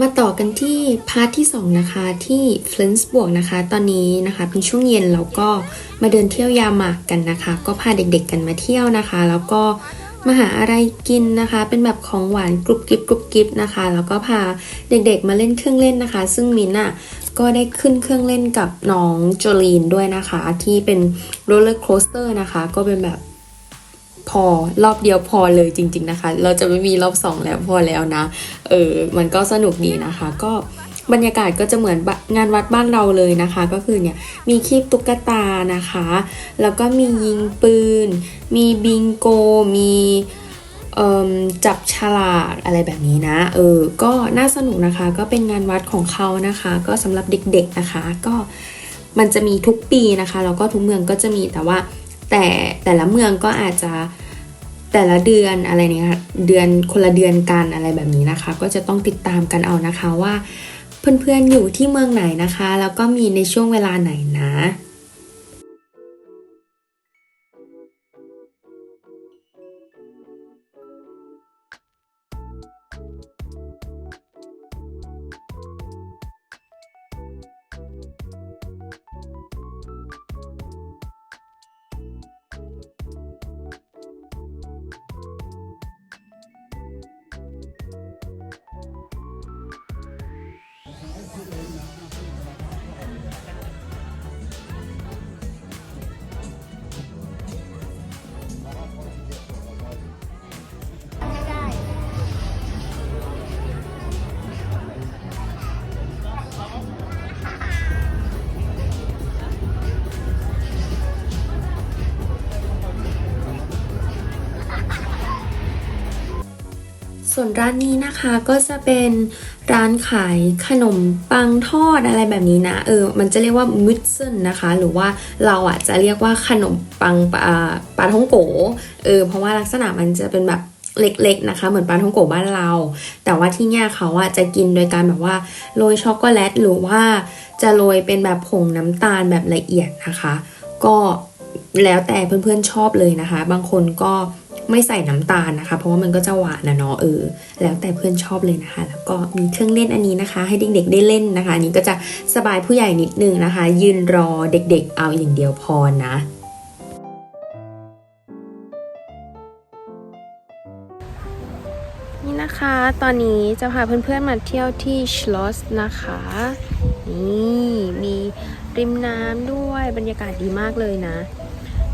มาต่อกันที่พาร์ทที่ 2 นะคะ ที่เฟลนส์บวกนะคะ ตอนนี้นะคะเป็นช่วงเย็นแล้วก็มาเดินเที่ยวยาหมากกันนะคะ ก็พาเด็กๆกันมาเที่ยวนะคะ แล้วก็มาหาอะไรกินนะคะ เป็นแบบของหวานกรุบกริบกรุบกริบนะคะ แล้วก็พาเด็กๆมาเล่นเครื่องเล่นนะคะ ซึ่งมินอะก็ได้ขึ้นเครื่องเล่นกับน้องโจลีนด้วยนะคะ ที่เป็นโรลเลอร์โคสเตอร์นะคะ ก็เป็นแบบ พอรอบเดียวพอเลยจริง ๆนะคะ เราจะไม่มีรอบสองแล้วพอแล้วนะ เออมันก็สนุกดีนะคะ ก็บรรยากาศก็จะเหมือนงานวัดบ้านเราเลยนะคะ ก็คือเนี่ยมีคีบตุ๊กตานะคะ แล้วก็มียิงปืน มีบิงโก มีจับฉลากอะไรแบบนี้นะ เออ ก็น่าสนุกนะคะ ก็เป็นงานวัดของเขานะคะ ก็สำหรับเด็กๆนะคะ ก็มันจะมีทุกปีนะคะ แล้วก็ทุกเมืองก็จะมีแต่ว่าแต่แต่ละเมืองก็อาจจะ แต่ละเดือนอะไรเนี่ยเดือนคนละเดือนกันอะไรแบบนี้นะคะ ก็จะต้องติดตามกันเอานะคะว่า เพื่อนๆอยู่ที่เมืองไหนนะคะ แล้วก็มีในช่วงเวลาไหนนะ Hallelujah. ส่วนร้านนี้นะคะก็จะเป็นร้านขายขนมปังทอดอะไรแบบนี้นะ เออ มันจะเรียกว่ามุดเซนนะคะ หรือว่าเราอะจะเรียกว่าขนมปังปลาปลาท่องโก เออ เพราะว่าลักษณะมันจะเป็นแบบเล็กๆนะคะ เหมือนปลาท่องโกบ้านเรา แต่ว่าที่เนี่ยเขาอะจะกินโดยการแบบว่าโรยช็อกโกแลตหรือว่าจะโรยเป็นแบบผงน้ำตาลแบบละเอียดนะคะ ก็แล้วแต่เพื่อนๆชอบเลยนะคะ บางคนก็ ไม่ใส่น้ำตาลนะคะ เพราะว่ามันก็จะหวานนะเนาะเออแล้วแต่เพื่อนชอบเลยนะคะ แล้วก็มีเครื่องเล่นอันนี้นะคะ ให้เด็กๆได้เล่นนะคะอันนี้ก็จะสบายผู้ใหญ่นิดนึงนะคะ ยืนรอเด็กๆ เอาอย่างเดียวพอนะนี่นะคะ ตอนนี้จะพาเพื่อนๆมาเที่ยวที่ชลอสนะคะ นี่ มีริมน้ำด้วยบรรยากาศดีมากเลยนะ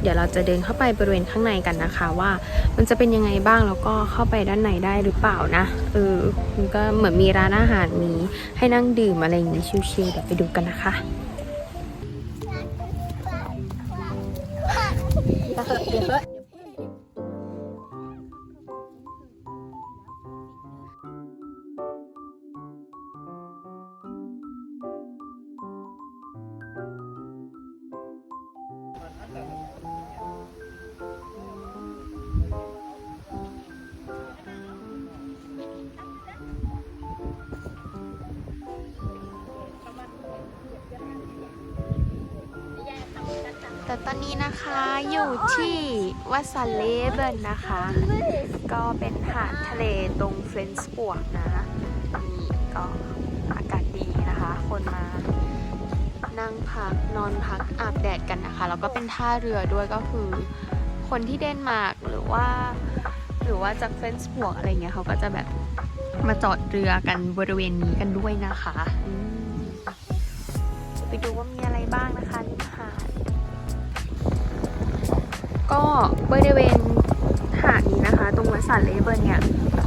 เดี๋ยวเราจะเดินเข้าไปบริเวณข้างในกันนะคะว่า มันจะเป็นยังไงบ้างแล้วก็เข้าไปด้านในได้หรือเปล่านะเออมันก็เหมือนมีร้านอาหารมีให้นั่งดื่มอะไรอย่างนี้ชิลๆเดี๋ยวไปดูกันนะคะแต่ ตอนนี้นะคะอยู่ที่วัดซันเลเบิร์นนะคะ ก็เป็นหาดทะเลตรงเฟรนส์บวกนะนี่ก็อากาศดีนะคะ คนมา นั่งพักนอนพักอาบแดดกันนะคะ แล้วก็เป็นท่าเรือด้วยก็คือ คนที่เดนมาร์กหรือว่า หรือว่าจากเฟรนส์บวกอะไรเงี้ยเขาก็จะแบบมาจอดเรือกันบริเวณนี้กันด้วยนะคะ ไปดูว่ามีอะไรบ้างนะคะ ก็บริเวณหาดนี้นะคะ ตรงวัดสันเลเบิร์นเนี่ย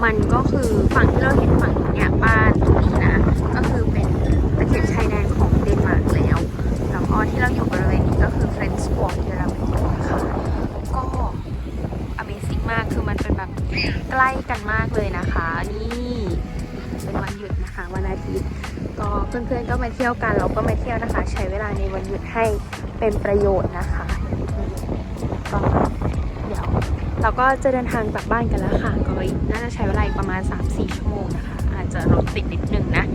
มันก็คือฝั่งที่เราเห็นฝั่งเนี่ยบ้านตรงนี้นะ ก็คือเป็นตะเข็บชายแดนของเดนมาร์กแล้วแล้วก็ที่เราอยู่บริเวณนี้ก็คือเฟรนส์บวกที่เราไปเที่ยวนะคะก็ Amazing มากคือมันเป็นแบบใกล้กันมากเลยนะคะ นี่เป็นวันหยุดนะคะวันอาทิตย์ก็เพื่อนๆก็มาเที่ยวกันเราก็มาเที่ยวนะคะ ใช้เวลาในวันหยุดให้เป็นประโยชน์นะคะ ก็เดี๋ยวเราก็จะเดินทางกลับบ้านกันแล้วค่ะ ก็อีกน่าจะใช้เวลาอีกประมาณ 3-4 ชั่วโมงนะคะ อาจจะรถติดนิดนึงนะ